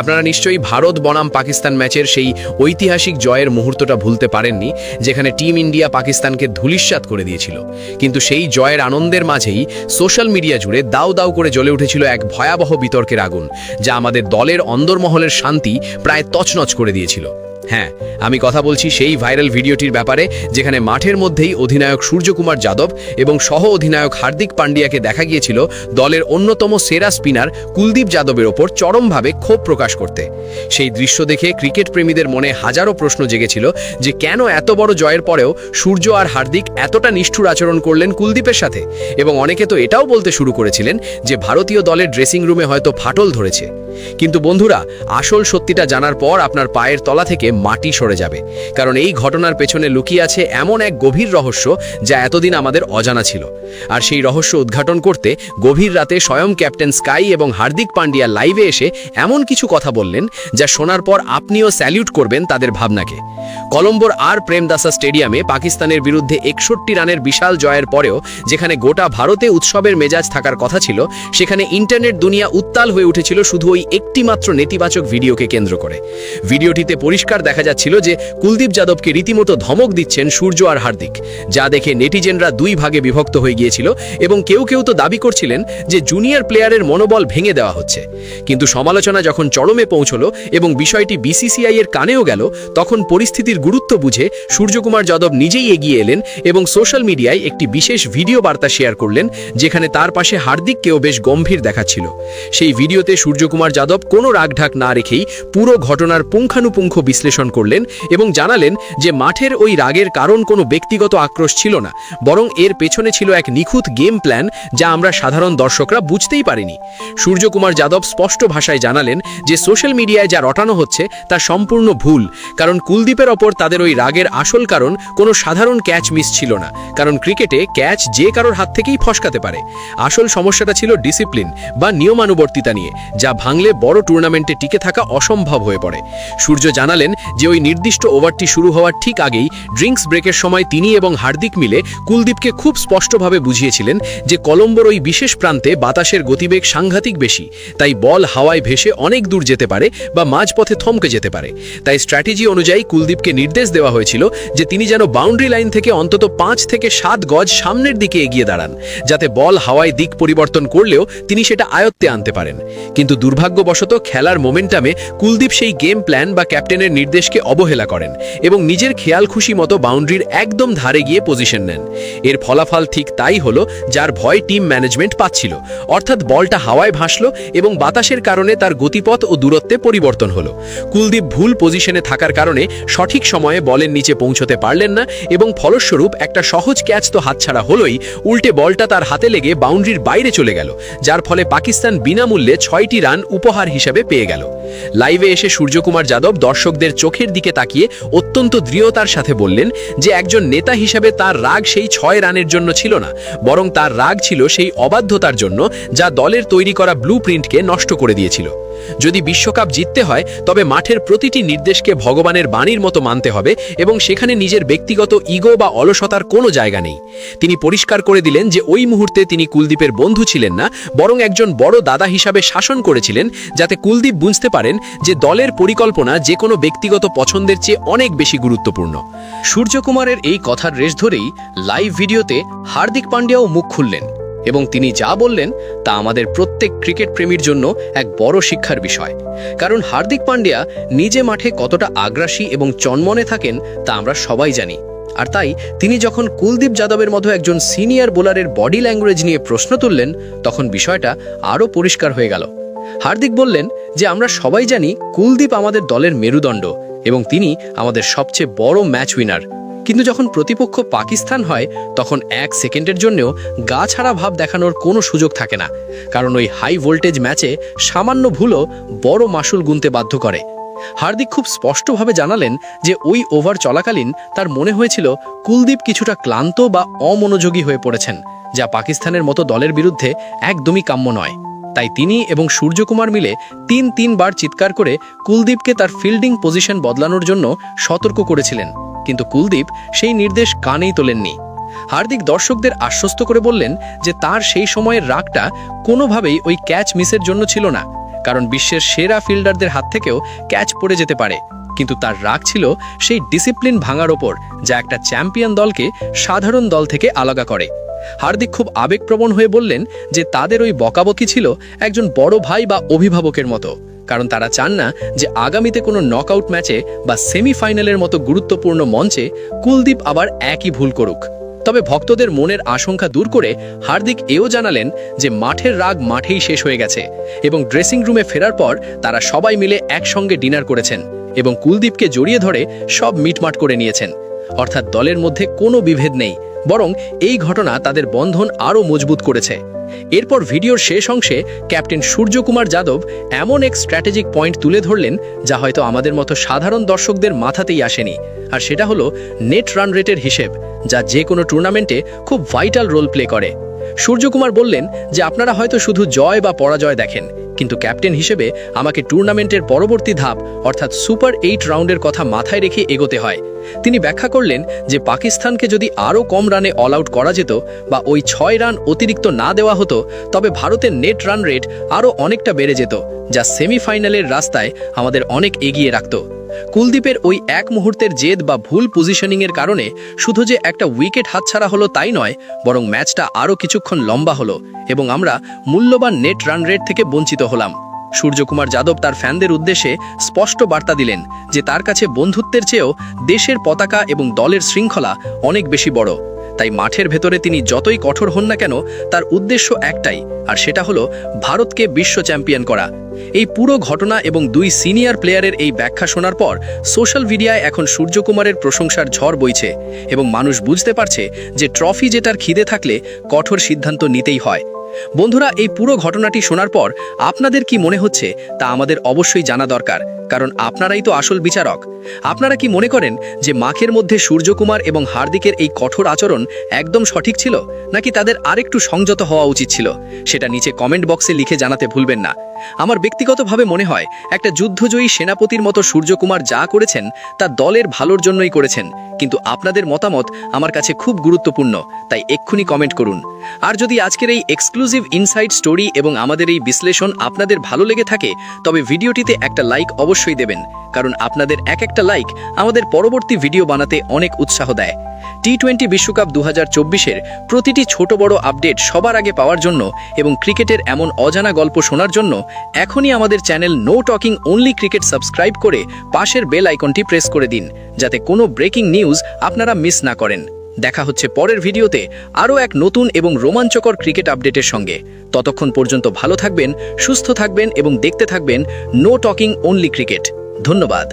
আপনারা নিশ্চয়ই ভারত বনাম পাকিস্তান ম্যাচের সেই ঐতিহাসিক জয়ের মুহূর্তটা ভুলতে পারেননি, যেখানে টিম ইন্ডিয়া পাকিস্তানকে ধূলিস্যাৎ করে দিয়েছিল। কিন্তু সেই জয়ের আনন্দের মাঝেই সোশ্যাল মিডিয়া জুড়ে দাউ দাউ করে জ্বলে উঠেছিল এক ভয়াবহ বিতর্কের আগুন, যা আমাদের দলের অন্দরমহলের শান্তি প্রায় তছনছ করে দিয়েছিল। হ্যাঁ আমি কথা বলছি সেই ভাইরাল ভিডিওটির ব্যাপারে, যেখানে মাঠের মধ্যেই অধিনায়ক সূর্যকুমার যাদব এবং সহ অধিনায়ক হার্দিক পান্ডিয়াকে দেখা গিয়েছিল দলের অন্যতম সেরা স্পিনার কুলদীপ যাদবের ওপর চরমভাবে ক্ষোভ প্রকাশ করতে। সেই দৃশ্য দেখে ক্রিকেট প্রেমীদের মনে হাজারো প্রশ্ন জেগেছিল যে কেন এত বড় জয়ের পরেও সূর্য আর হার্দিক এতটা নিষ্ঠুর আচরণ করলেন কুলদীপের সাথে? এবং অনেকে তো এটাও বলতে শুরু করেছিলেন যে ভারতীয় দলের ড্রেসিং রুমে হয়তো ফাটল ধরেছে। কিন্তু বন্ধুরা, আসল সত্যিটা জানার পর আপনার পায়ের তলা থেকে মাটি সরে যাবে। কারণ এই ঘটনার পেছনে লুকিয়ে আছে এমন এক গভীর রহস্য যা এতদিন আমাদের অজানা ছিল। আর সেই রহস্য উদ্ঘাটন করতে গভীর রাতে স্বয়ং ক্যাপ্টেন স্কাই এবং হার্দিক পান্ডিয়া লাইভে এসে এমন কিছু কথা বললেন যা শোনার পর আপনিও স্যালিউট করবেন তাদের ভাবনাকে। কলম্বোর আর প্রেমদাসা স্টেডিয়ামে পাকিস্তানের বিরুদ্ধে একষট্টি রানের বিশাল জয়ের পরেও যেখানে গোটা ভারতে উৎসবের মেজাজ থাকার কথা ছিল, সেখানে ইন্টারনেট দুনিয়া উত্তাল হয়ে উঠেছিল শুধু ওই একটিমাত্র নেতিবাচক ভিডিওকে কেন্দ্র করে। ভিডিওটিতে পরিষ্কার দেখা যাচ্ছিল যে কুলদীপ যাদবকে রীতিমতো ধমক দিচ্ছেন সূর্য আর হার্দিক, যা দেখে নেটিজেনরা দুই ভাগে বিভক্ত হয়ে গিয়েছিল এবং কেউ কেউ তো দাবি করছিলেন যে জুনিয়র প্লেয়ারের মনোবল ভেঙে দেওয়া হচ্ছে। কিন্তু সমালোচনা যখন চরমে পৌঁছলো এবং বিষয়টি বিসিসিআই এর কানেও গেল, তখন পরিস্থিতির গুরুত্ব বুঝে সূর্যকুমার যাদব নিজেই এগিয়ে এলেন এবং সোশ্যাল মিডিয়ায় একটি বিশেষ ভিডিও বার্তা শেয়ার করলেন, যেখানে তার পাশে হার্দিককেও বেশ গম্ভীর দেখাচ্ছিল। সেই ভিডিওতে সূর্যকুমার যাদব কোনো রাগঢাক না রেখেই পুরো ঘটনার পুঙ্খানুপুঙ্খ বিশ্লেষণ করলেন এবং জানালেন যে মাঠের ওই রাগের কারণ কোনো ব্যক্তিগত আক্রোশ ছিল না, বরং এর পেছনে ছিল এক নিখুঁত গেম প্ল্যান যা আমরা সাধারণ দর্শকরা বুঝতেই পারিনি। সূর্যকুমার যাদব স্পষ্ট ভাষায় জানালেন যে সোশ্যাল মিডিয়ায় যা রটানো হচ্ছে তা সম্পূর্ণ ভুল, কারণ কুলদীপের ওপর তাদের ওই রাগের আসল কারণ কোনো সাধারণ ক্যাচ মিস ছিল না, কারণ ক্রিকেটে ক্যাচ যে কারোর হাত থেকেই ফসকাতে পারে। আসল সমস্যাটা ছিল ডিসিপ্লিন বা নিয়মানুবর্তিতা নিয়ে, যা ভাঙলে বড় টুর্নামেন্টে টিকে থাকা অসম্ভব হয়ে পড়ে। সূর্য জানালেন যে ওই নির্দিষ্ট ওভারটি শুরু হওয়ার ঠিক আগেই ড্রিঙ্কস ব্রেকের সময় তিনি এবং হার্দিক মিলে কুলদীপকে খুব স্পষ্টভাবে বুঝিয়েছিলেন যে কলম্বোর ওই বিশেষ প্রান্তে বাতাসের গতিবেগ সাংঘাতিক বেশি, তাই বল হাওয়ায় ভেসে অনেক দূর যেতে পারে বা মাঝপথে থমকে যেতে পারে। তাই স্ট্র্যাটেজি অনুযায়ী কুলদীপকে নির্দেশ দেওয়া হয়েছিল যে তিনি যেন বাউন্ডারি লাইন থেকে অন্তত পাঁচ থেকে সাত গজ সামনের দিকে এগিয়ে দাঁড়ান, যাতে বল হাওয়ায় দিক পরিবর্তন করলেও তিনি সেটা আয়ত্তে আনতে পারেন। কিন্তু দুর্ভাগ্যবশত খেলার মোমেন্টামে কুলদীপ সেই গেম প্ল্যান বা ক্যাপ্টেনের নির্দেশকে অবহেলা করেন এবং নিজের খেয়াল খুশি মতো বাউন্ডারির একদম ধারে গিয়ে পজিশন নেন। এর ফলাফল ঠিক তাই হলো যার ভয় টিম ম্যানেজমেন্ট পাচ্ছিল। অর্থাৎ বলটা হাওয়ায় ভাসলো এবং বাতাসের কারণে তার গতিপথ ও দূরত্বে পরিবর্তন হলো। কুলদীপ ভুল পজিশনে থাকার কারণে সঠিক সময়ে বলের নিচে পৌঁছতে পারলেন না এবং ফলস্বরূপ একটা সহজ ক্যাচ তো হাতছাড়া হলোই উল্টে বলটা তার হাতে লেগে বাউন্ডারির বাইরে চলে গেল, যার ফলে পাকিস্তান বিনামূল্যে ছয়টি রান উপহার হিসেবে পেয়ে গেল। লাইভে এসে সূর্যকুমার যাদব দর্শকদের চোখের দিকে তাকিয়ে অত্যন্ত দৃঢ়তার সাথে বললেন যে একজন নেতা হিসাবে তার রাগ সেই ছয় রানের জন্য ছিল না, বরং তার রাগ ছিল সেই অবাধ্যতার জন্য যা দলের তৈরি করা ব্লু প্রিন্টকে নষ্ট করে দিয়েছিল। যদি বিশ্বকাপ জিততে হয়, তবে মাঠের প্রতিটি নির্দেশকে ভগবানের বাণীর মতো মানতে হবে এবং সেখানে নিজের ব্যক্তিগত ইগো বা অলসতার কোনো জায়গা নেই। তিনি পরিষ্কার করে দিলেন যে ওই মুহূর্তে তিনি কুলদীপের বন্ধু ছিলেন না, বরং একজন বড় দাদা হিসাবে শাসন করেছিলেন, যাতে কুলদীপ বুঝতে পারেন যে দলের পরিকল্পনা যে কোনো ব্যক্তিগত পছন্দের চেয়ে অনেক বেশি গুরুত্বপূর্ণ। সূর্যকুমারের এই কথার রেশ ধরেই লাইভ ভিডিওতে হার্দিক পান্ডিয়াও মুখ খুললেন। এবং তিনি যা বললেন তা আমাদের প্রত্যেক ক্রিকেট প্রেমীর জন্য এক বড় শিক্ষার বিষয়। কারণ হার্দিক পান্ডিয়া নিজে মাঠে কতটা আগ্রাসী এবং চনমনে থাকেন তা আমরা সবাই জানি। আর তাই তিনি যখন কুলদীপ যাদবের মতো একজন সিনিয়র বোলারের বডি ল্যাঙ্গুয়েজ নিয়ে প্রশ্ন তুললেন, তখন বিষয়টা আরও পরিষ্কার হয়ে গেল। হার্দিক বললেন যে, আমরা সবাই জানি কুলদীপ আমাদের দলের মেরুদণ্ড এবং তিনি আমাদের সবচেয়ে বড় ম্যাচ উইনার। কিন্তু যখন প্রতিপক্ষ পাকিস্তান হয়, তখন এক সেকেন্ডের জন্যও গা ছাড়া ভাব দেখানোর কোনো সুযোগ থাকে না। কারণ ওই হাই ভোল্টেজ ম্যাচে সামান্য ভুলও বড় মাসুল গুনতে বাধ্য করে। হার্দিক খুব স্পষ্টভাবে জানালেন যে ওই ওভার চলাকালীন তার মনে হয়েছিল কুলদীপ কিছুটা ক্লান্ত বা অমনোযোগী হয়ে পড়েছেন, যা পাকিস্তানের মতো দলের বিরুদ্ধে একদমই কাম্য নয়। তাই তিনি এবং সূর্যকুমার মিলে তিন তিনবার চিৎকার করে কুলদীপকে তার ফিল্ডিং পজিশন বদলানোর জন্য সতর্ক করেছিলেন। কিন্তু কুলদীপ সেই নির্দেশ কানেই তোলেননি। হার্দিক দর্শকদের আশ্বস্ত করে বললেন যে তার সেই সময়ের রাগটা কোনোভাবেই ওই ক্যাচ মিসের জন্য ছিল না, কারণ বিশ্বের সেরা ফিল্ডারদের হাত থেকেও ক্যাচ পড়ে যেতে পারে। কিন্তু তার রাগ ছিল সেই ডিসিপ্লিন ভাঙার ওপর, যা একটা চ্যাম্পিয়ন দলকে সাধারণ দল থেকে আলাদা করে। হার্দিক খুব আবেগপ্রবণ হয়ে বললেন যে তাদের ওই বকাবকি ছিল একজন বড় ভাই বা অভিভাবকের মতো। কারণ তারা চান না যে আগামীতে কোনো নকআউট ম্যাচে বা সেমিফাইনালের মতো গুরুত্বপূর্ণ মঞ্চে কুলদীপ আবার একই ভুল করুক। তবে ভক্তদের মনের আশঙ্কা দূর করে হার্দিক এও জানালেন যে মাঠের রাগ মাঠেই শেষ হয়ে গেছে এবং ড্রেসিং রুমে ফেরার পর তারা সবাই মিলে একসঙ্গে ডিনার করেছেন এবং কুলদীপকে জড়িয়ে ধরে সব মিটমাট করে নিয়েছেন। অর্থাৎ দলের মধ্যে কোনো বিভেদ নেই। বরং এই ঘটনা তাদের বন্ধন আরও মজবুত করেছে। এরপর ভিডিওর শেষ অংশে ক্যাপ্টেন সূর্যকুমার যাদব এমন এক স্ট্র্যাটেজিক পয়েন্ট তুলে ধরলেন যা হয়তো আমাদের মতো সাধারণ দর্শকদের মাথাতেই আসেনি। আর সেটা হলো নেট রান রেটের হিসেব, যা যে কোনো টুর্নামেন্টে খুব ভাইটাল রোল প্লে করে। সূর্যকুমার বললেন যে আপনারা হয়তো শুধু জয় বা পরাজয় দেখেন, কিন্তু ক্যাপ্টেন হিসেবে আমাকে টুর্নামেন্টের পরবর্তী ধাপ, অর্থাৎ সুপার এইট রাউন্ডের কথা মাথায় রেখে এগোতে হয়। তিনি ব্যাখ্যা করলেন যে পাকিস্তানকে যদি আরও কম রানে অল আউট করা যেত বা ওই ছয় রান অতিরিক্ত না দেওয়া হতো, তবে ভারতের নেট রান রেট আরও অনেকটা বেড়ে যেত, যা সেমিফাইনালের রাস্তায় আমাদের অনেক এগিয়ে রাখত। কুলদীপের ওই এক মুহূর্তের জেদ বা ভুল পজিশনিংয়ের কারণে শুধু যে একটা উইকেট হাতছাড়া হলো তাই নয়, বরং ম্যাচটা আরও কিছুক্ষণ লম্বা হলো এবং আমরা মূল্যবান নেট রান রেট থেকে বঞ্চিত হলাম। সূর্যকুমার যাদব তার ফ্যানদের উদ্দেশ্যে স্পষ্ট বার্তা দিলেন যে তার কাছে বন্ধুত্বের চেয়েও দেশের পতাকা এবং দলের শৃঙ্খলা অনেক বেশি বড়। তাই মাঠের ভেতরে তিনি যতই কঠোর হন না কেন, তার উদ্দেশ্য একটাই, আর সেটা হলো ভারতকে বিশ্ব চ্যাম্পিয়ন করা। এই পুরো ঘটনা এবং দুই সিনিয়র প্লেয়ারের এই ব্যাখ্যা শোনার পর সোশ্যাল মিডিয়ায় এখন সূর্যকুমারের প্রশংসার ঝড় বইছে এবং মানুষ বুঝতে পারছে যে ট্রফি জেতার খিদে থাকলে কঠোর সিদ্ধান্ত নিতেই হয়। বন্ধুরা, এই পুরো ঘটনাটি শোনার পর আপনাদের কি মনে হচ্ছে তা আমাদের অবশ্যই জানা দরকার, কারণ আপনারাই তো আসল বিচারক। আপনারা কি মনে করেন যে মাখের মধ্যে সূর্যকুমার এবং হার্দিকের এই কঠোর আচরণ একদম সঠিক ছিল, নাকি তাদের আরেকটু সংযত হওয়া উচিত ছিল? সেটা নিচে কমেন্ট বক্সে লিখে জানাতে ভুলবেন না। আমার ব্যক্তিগতভাবে মনে হয়, একটা যুদ্ধজয়ী সেনাপতির মতো সূর্যকুমার যা করেছেন, তা দলের ভালোর জন্যই করেছেন। কিন্তু আপনাদের মতামত আমার কাছে খুব গুরুত্বপূর্ণ, তাই এক্ষুনি কমেন্ট করুন। আর যদি আজকের এই এক্সক্লুসিভ ইনসাইড স্টোরি এবং আমাদের এই বিশ্লেষণ আপনাদের ভালো লেগে থাকে, তবে ভিডিওটিতে একটা লাইক অবশ্যই দেবেন, কারণ আপনাদের এক একটা লাইক আমাদের পরবর্তী ভিডিও বানাতে অনেক উৎসাহ দেয়। টি টোয়েন্টি বিশ্বকাপ দু হাজার প্রতিটি ছোট বড় আপডেট সবার আগে পাওয়ার জন্য এবং ক্রিকেটের এমন অজানা গল্প শোনার জন্য এখনই আমাদের channel no talking only cricket subscribe করে পাশের বেল আইকনটি প্রেস করে দিন, যাতে কোনো ব্রেকিং নিউজ আপনারা মিস না করেন। দেখা হচ্ছে পরের ভিডিওতে আরও এক নতুন এবং রোমাঞ্চকর ক্রিকেট আপডেটের সঙ্গে। ততক্ষণ পর্যন্ত ভালো থাকবেন, সুস্থ থাকবেন এবং দেখতে থাকবেন নো টকিং অনলি ক্রিকেট ধন্যবাদ।